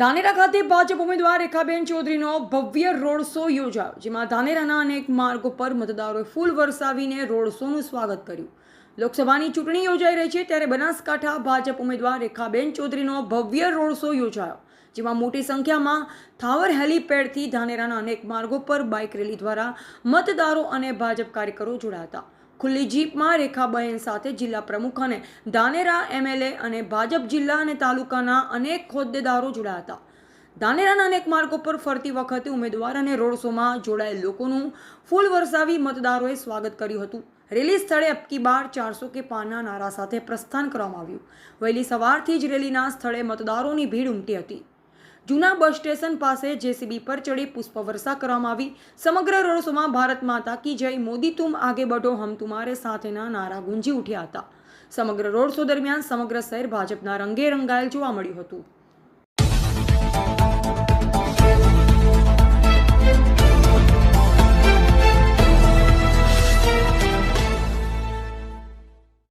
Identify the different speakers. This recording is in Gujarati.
Speaker 1: ધાનેરા ખાતે ભાજપ ઉમેદવાર રેખાબેન ચૌધરીનો ભવ્ય રોડ શો યોજાયો, જેમાં ધાનેરાના અનેક માર્ગો પર મતદારોએ ફૂલ વરસાવીને રોડ શોનું સ્વાગત કર્યું. લોકસભાની ચૂંટણી યોજાઈ રહી છે ત્યારે બનાસકાંઠા ભાજપ ઉમેદવાર રેખાબેન ચૌધરીનો ભવ્ય રોડ શો યોજાયો, જેમાં મોટી સંખ્યામાં થાવર હેલીપેડથી ધાનેરાના અનેક માર્ગો પર બાઇક રેલી દ્વારા મતદારો અને ભાજપ કાર્યકરો જોડાયા હતા. ખુલ્લી જીપમાં રેખાબહેન સાથે જિલ્લા પ્રમુખ અને ધાનેરા એમએલએ અને ભાજપ જિલ્લા અને તાલુકાના અનેક હોદ્દેદારો જોડાયા હતા. ધાનેરાના અનેક માર્ગો પર ફરતી વખતે ઉમેદવાર અને રોડ શોમાં જોડાયેલ લોકોનું ફૂલ વરસાવી મતદારોએ સ્વાગત કર્યું હતું. રેલી સ્થળે અબકી બાર, ચારસો કે પાના નારા સાથે પ્રસ્થાન કરવામાં આવ્યું. વહેલી સવારથી જ રેલીના સ્થળે મતદારોની ભીડ ઉમટી હતી. જૂના બસ સ્ટેશન પાસે જેસીબી પર ચડી પુષ્પવર્ષા કરવામાં આવી. સમગ્ર રોડસોમાં ભારત માતા કી જય, મોદી તુમ આગે બઢો, હમ તુમારે સાથેના નારા ગુંજી ઉઠ્યા હતા. સમગ્ર રોડ શો દરમિયાન સમગ્ર શહેર ભાજપના રંગે રંગાયેલ જોવા મળ્યું હતું.